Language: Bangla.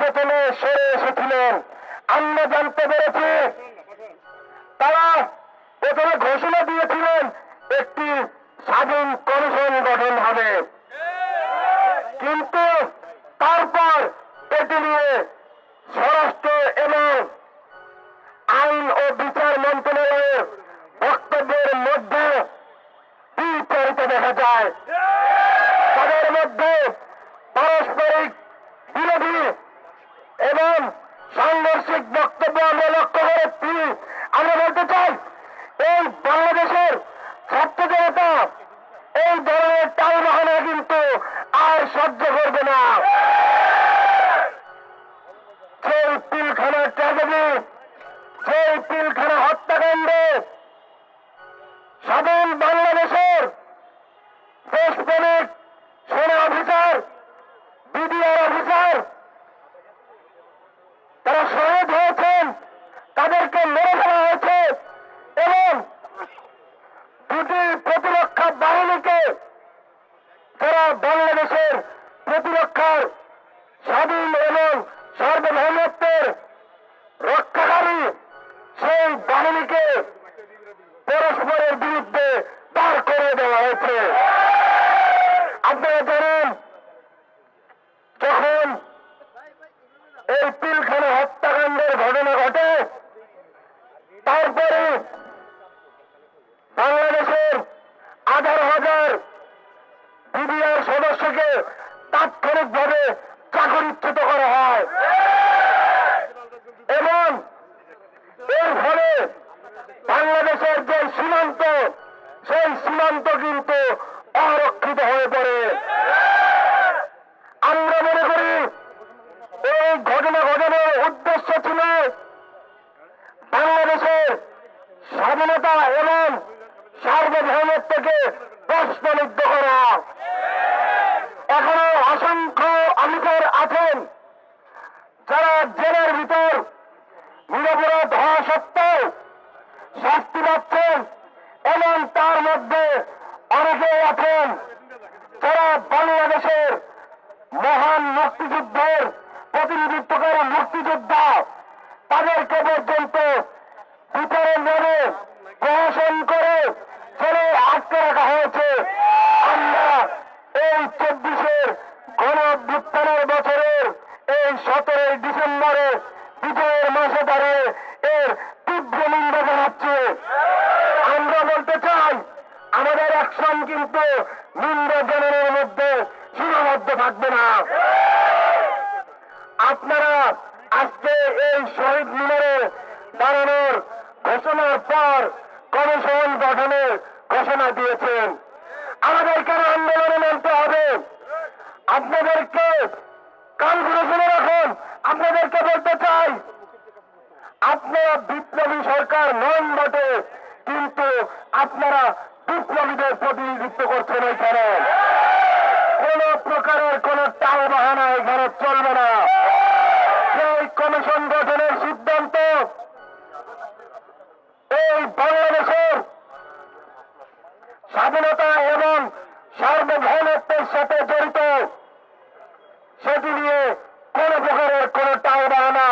প্রথমে সরে এসেছিলেন। আমরা জানতে পেরেছি, তারা প্রথমে ঘোষণা দিয়েছিলেন, একটি স্বাধীন কমিশন গঠন হবে। কিন্তু তারপর এটি নিয়ে স্বরাষ্ট্র এবং আইন ও বিচার মন্ত্রণালয়ের বক্তব্যের মধ্যে বিপরীত দেখা যায়। তাদের মধ্যে পারস্পরিক বিরোধী সাংঘর্ষিক বক্তব্য আমরা লক্ষ্য করেছি আমরা বলতে চাই, এই বাংলাদেশের ছাত্র জনতা এই ধরনের টাল বাহানা কিন্তু আর সহ্য করবে না। সেই পিলখানা ট্র্যাজেডি সেই পিলখানা হত্যাকাণ্ডে স্বাধীন প্রতিরক্ষা বাহিনীকে যারা বাংলাদেশের প্রতিরক্ষার স্বাধীন এবং সার্বভৌমত্বের রক্ষাকারী, সেই বাহিনীকে পরস্পরের বিরুদ্ধে দাঁড় করে দেওয়া হয়েছে। আপনারা জানেন, যখন এই পিলখানা হত্যাকাণ্ডের ঘটনা ঘটে হাজার হাজার বিডিআর সদস্যকে তাৎক্ষণিকভাবে চাকরিচ্যুত করা হয়। এবং এর ফলে বাংলাদেশের যে সীমান্ত, সেই সীমান্ত কিন্তু অরক্ষিত হয়ে পড়ে। আমরা মনে করি, এই ঘটনা ঘটানোর উদ্দেশ্য ছিল বাংলাদেশের স্বাধীনতা সার্বভৌমত্বকে প্রশ্নবিদ্ধ করা। এখনও অসংখ্য অফিসার আছেন যারা জেলের ভিতর নিরপরাধ হওয়া সত্ত্বেও শাস্তি পাচ্ছেন এবং তার মধ্যে অনেকে আছেন যারা বাংলাদেশের মহান মুক্তিযুদ্ধের প্রতিনিধিত্বকারী মুক্তিযোদ্ধা। তাদেরকে পর্যন্ত বিচারের নামে প্রহসন করে ছেলে আটকে রাখা হয়েছে। আমরা এই চব্বিশের গণ বছরের এই সতেরোই ডিসেম্বরে বিজয়ের মাসে দাঁড়িয়ে এর তীব্র নিন্দা জানাচ্ছে। আমরা বলতে চাই, আমাদের অ্যাকশন কিন্তু নিন্দা জানানোর মধ্যে সীমাবদ্ধ থাকবে না। আপনারা আজকে এই শহীদ মিনারে দাঁড়ানোর ঘোষণার পর কমিশন গঠনের ঘোষণা দিয়েছেন। আমাদেরকে আন্দোলনে নামতে হবে। আপনাদেরকে কান ঘুরে শুনে রাখুন। আপনাদেরকে বলতে চাই, আপনারা বিপ্লবী সরকার নন বটে, কিন্তু আপনারা বিপ্লবীদের প্রতিনিধিত্ব করছেন এখানে। কোন প্রকারের কোন টাল বাহানা এখানে চলবে না। সেই কমিশন গঠনের সিদ্ধান্ত এই বাংলাদেশের সার্বভৌমত্বের সাথে জড়িত। সেটি নিয়ে কোন প্রকারের কোন টাল বাহানা